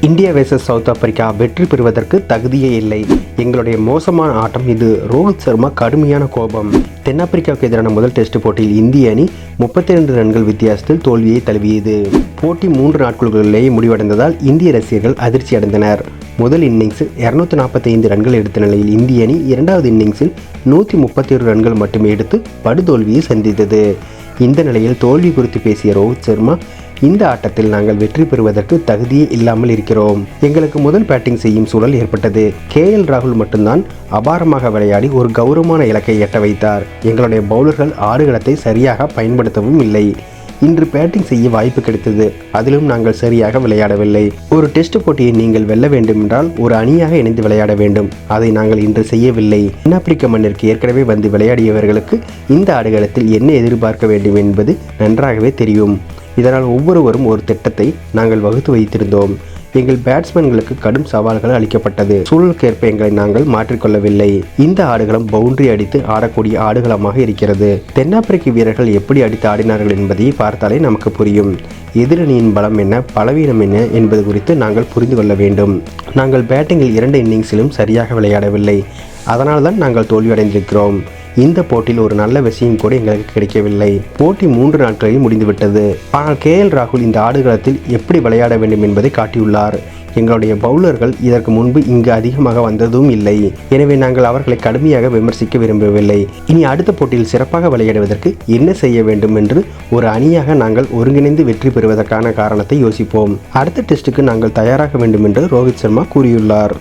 India versus south Africa வெற்றி பெறுவதற்கு தகுதியே இல்லை. எங்களுடைய மோசமான ஆட்டம் இது. ரோஹித் சர்மா கடுமையான கோபம். தென்னாப்பிரிக்காவுக்கு எதிரான முதல் டெஸ்ட் போட்டியில் இந்திய அணி முப்பத்தி ரெண்டு ரன்கள் வித்தியாசத்தில் தோல்வியை தழுவியது. போட்டி மூன்று நாட்களுக்குள்ளேயே முடிவடைந்ததால் இந்திய ரசிகர்கள் அதிர்ச்சி அடைந்தனர். முதல் இன்னிங்ஸில் இருநூத்தி நாற்பத்தைந்து ரன்கள் எடுத்த நிலையில் இந்திய அணி இரண்டாவது இன்னிங்ஸில் நூற்றி முப்பத்தி ஒரு ரன்கள் மட்டுமே எடுத்து படுதோல்வியை சந்தித்தது. இந்த நிலையில் தோல்வி குறித்து பேசிய ரோஹித் சர்மா இந்த ஆட்டத்தில் நாங்கள் வெற்றி பெறுவதற்கு தகுதியே இல்லாமல் இருக்கிறோம். எங்களுக்கு முதல் பேட்டிங் செய்யும் சூழல் ஏற்பட்டது. கே எல் ராகுல் மட்டும்தான் அபாரமாக விளையாடி ஒரு கௌரவமான இலக்கை எட்ட வைத்தார். எங்களுடைய பவுலர்கள் ஆடுகளத்தை சரியாக பயன்படுத்தவும் இல்லை. இன்று பேட்டிங் செய்ய வாய்ப்பு கிடைத்தது. அதிலும் நாங்கள் சரியாக விளையாடவில்லை. ஒரு டெஸ்ட் போட்டியை நீங்கள் வெல்ல வேண்டுமென்றால் ஒரு அணியாக இணைந்து விளையாட வேண்டும். அதை நாங்கள் இன்று செய்யவில்லை. தென்னாப்பிரிக்க மண்ணிற்கு ஏற்கனவே வந்து விளையாடியவர்களுக்கு இந்த ஆடுகளத்தில் என்ன எதிர்பார்க்க வேண்டும் என்பது நன்றாகவே தெரியும். இதனால் ஒவ்வொருவரும் ஒரு திட்டத்தை நாங்கள் வகுத்து வைத்திருந்தோம். எங்கள் பேட்ஸ்மேன்களுக்கு கடும் சவால்கள் அளிக்கப்பட்டது. சூழலுக்கேற்ப எங்களை நாங்கள் மாற்றிக்கொள்ளவில்லை. இந்த ஆடுகளம் பவுண்டரி அடித்து ஆடக்கூடிய ஆடுகளமாக இருக்கிறது. தென்னாப்பிரிக்க வீரர்கள் எப்படி அடித்து ஆடினார்கள் என்பதை பார்த்தாலே நமக்கு புரியும். எதிரணியின் பலம் என்ன பலவீனம் என்ன என்பது குறித்து நாங்கள் புரிந்து கொள்ள வேண்டும். நாங்கள் பேட்டிங்கில் இரண்டு இன்னிங்ஸிலும் சரியாக விளையாடவில்லை. அதனால்தான் நாங்கள் தோல்வியடைந்திருக்கிறோம். இந்த போட்டியில் ஒரு நல்ல விஷயம் கூட எங்களுக்கு கிடைக்கவில்லை. போட்டி மூன்று நாட்களில் முடிந்துவிட்டது. ஆனால் கே எல் ராகுல் இந்த ஆடுகளத்தில் எப்படி விளையாட வேண்டும் என்பதை காட்டியுள்ளார். எங்களுடைய பவுலர்கள் இதற்கு முன்பு இங்கு அதிகமாக வந்ததும் இல்லை. எனவே நாங்கள் அவர்களை கடுமையாக விமர்சிக்க விரும்பவில்லை. இனி அடுத்த போட்டியில் சிறப்பாக விளையாடுவதற்கு என்ன செய்ய வேண்டும் என்று ஒரு அணியாக நாங்கள் ஒருங்கிணைந்து வெற்றி பெறுவதற்கான காரணத்தை யோசிப்போம். அடுத்த டெஸ்ட்டுக்கு நாங்கள் தயாராக வேண்டும் என்று ரோஹித் சர்மா கூறியுள்ளார்.